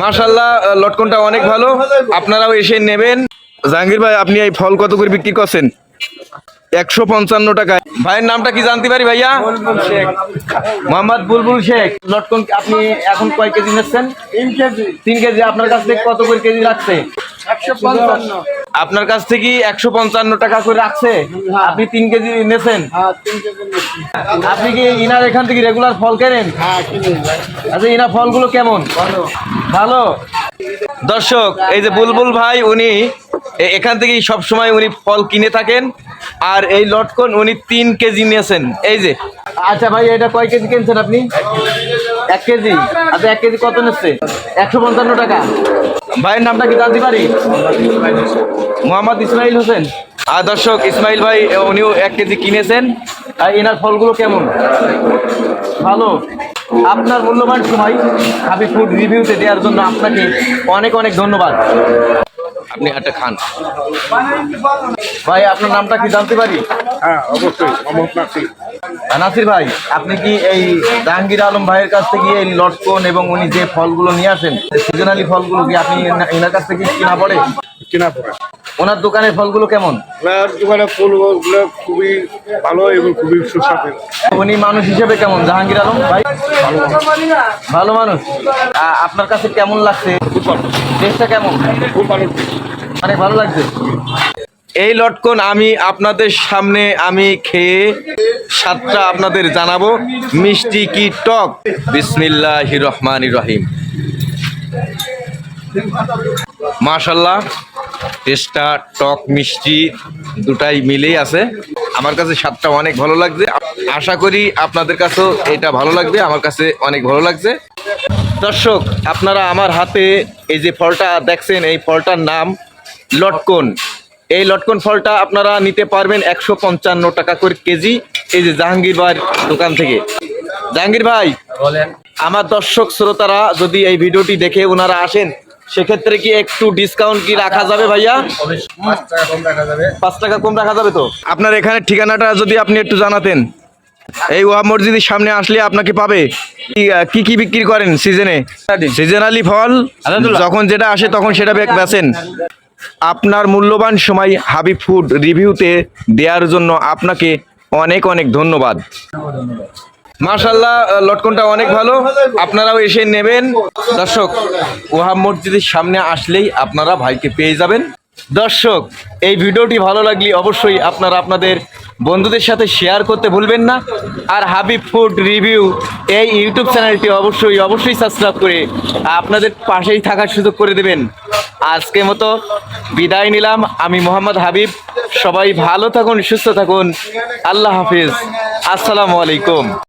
মাশাল্লাহ লটকনটা অনেক ভালো। আপনারাও এসে নেবেন। জাহাঙ্গীর ভাই আপনি এই ফল কত করে বিক্রি করছেন? একশো পঞ্চান্ন টাকায়। ভাইয়ের নামটা কি জানতে পারি ভাইয়া? শেখ। মোহাম্মদ বুলবুল শেখ। লটকন আপনি এখন কয় কেজি নিচ্ছেন? তিন কেজি। তিন কেজি আপনার কাছ থেকে কত করে কেজি রাখছে একশো পঞ্চান্ন। আপনার কাছ থেকে একশো পঞ্চান্ন টাকা করে রাখছে? আপনি তিন কেজি নেছেন? হ্যাঁ আপনি কি ইনার এখান থেকে রেগুলার ফল কেনেন? হ্যাঁ আচ্ছা ইনার ফলগুলো কেমন? ভালো। দর্শক এই যে বুলবুল ভাই উনি এখান থেকেই সব সময় উনি ফল কিনে থাকেন আর এই লটকন উনি তিন কেজি নিয়েছেন এই যে। আচ্ছা ভাই এটা কয় কেজি কিনছেন আপনি? এক কেজি। আচ্ছা এক কেজি কত নিচ্ছে একশো পঞ্চান্ন টাকা। ভাইয়ের নামটা কি জানতে পারি? মোহাম্মদ ইসমাইল হোসেন। আর দর্শক, ইসমাইল ভাই উনিও এক কেজি কিনেছেন। আর এনার ফলগুলো কেমন? ভালো। আপনার মূল্যবান সময় হাবি ফুড রিভিউতে দেওয়ার জন্য আপনাকে অনেক অনেক ধন্যবাদ। আপনি একটা খান। ভাই, আপনার নামটা কি জানতে পারি? হ্যাঁ অবশ্যই নাসির ভাই আপনি কি এই জাহাঙ্গীর আলম ভাইয়ের কাছ থেকে এই লটকন এবং উনি যে ফলগুলো নিয়ে আসেন সিজনালি ফলগুলো কি আপনি এনার কাছ থেকে কিনা পড়ে? কিনা পড়ে। ওনার দোকানের ফলগুলো কেমন? ওনার ফুলগুলো খুবই ভালো এবং খুবই সুস্বাদু। উনি মানুষ হিসেবে কেমন জাহাঙ্গীর আলম ভাই? ভালো মানুষ। আ- আপনার কাছে কেমন লাগছে? খুব ভালো। টেস্টটা কেমন? খুব ভালো। অনেক ভালো লাগছে? এই লটকন আমি আপনাদের সামনে আমি খেয়ে স্বাদটা আপনাদের জানাব। মিষ্টি কি টক? বিসমিল্লাহ রহমান রহিম। মাশাল্লাহ টেস্টটা টক, মিষ্টি দুটাই মিলেই আছে। আমার কাছে স্বাদটা অনেক ভালো লাগছে। আশা করি আপনাদের কাছেও এটা ভালো লাগবে, আমার কাছে অনেক ভালো লাগছে। দর্শক, আপনারা আমার হাতে এই যে ফলটা দেখছেন, এই ফলটার নাম লটকন। এই লটকন ফলটা আপনারা নিতে পারবেন একশো পঞ্চান্ন টাকা করে কেজি। এই যে জাহাঙ্গীর ভাইয়ের দোকান থেকে। জাহাঙ্গীর ভাই বলেন। আমার দর্শক শ্রোতারা যদি এই ভিডিওটি দেখে ওনারা আসেন সেক্ষেত্রে কি একটু ডিসকাউন্ট কি রাখা যাবে ভাইয়া? পাঁচ টাকা কম রাখা যাবে। তো? আপনার এখানে ঠিকানাটা যদি আপনি একটু জানাতেন। এই ওয়াহ মসজিদের সামনে আসলে আপনাকে পাবে। কি- কি বিক্রি করেন সিজনে সিজনালি ফল। যখন যেটা আসে তখন সেটা বেচেন। আপনার মূল্যবান সময় হাবিব ফুড রিভিউতে দেওয়ার জন্য আপনাকে অনেক অনেক ধন্যবাদ। মাশাল্লাহ লটকনটা অনেক ভালো। আপনারাও এসে নেবেন। দর্শক ওহাব মসজিদের সামনে আসলেই আপনারা ভাইকে পেয়ে যাবেন। দর্শক, এই ভিডিওটি ভালো লাগলে অবশ্যই আপনারা আপনাদের বন্ধুদের সাথে শেয়ার করতে ভুলবেন না। আর হাবিব ফুড রিভিউ এই ইউটিউব চ্যানেলটি অবশ্যই অবশ্যই সাবস্ক্রাইব করে আপনাদের পাশেই থাকার সুযোগ করে দেবেন। আজকে মতো বিদায় নিলাম। আমি মোহাম্মদ হাবিব। সবাই ভালো থাকুন, সুস্থ থাকুন। আল্লাহ হাফিজ। আসসালামু আলাইকুম।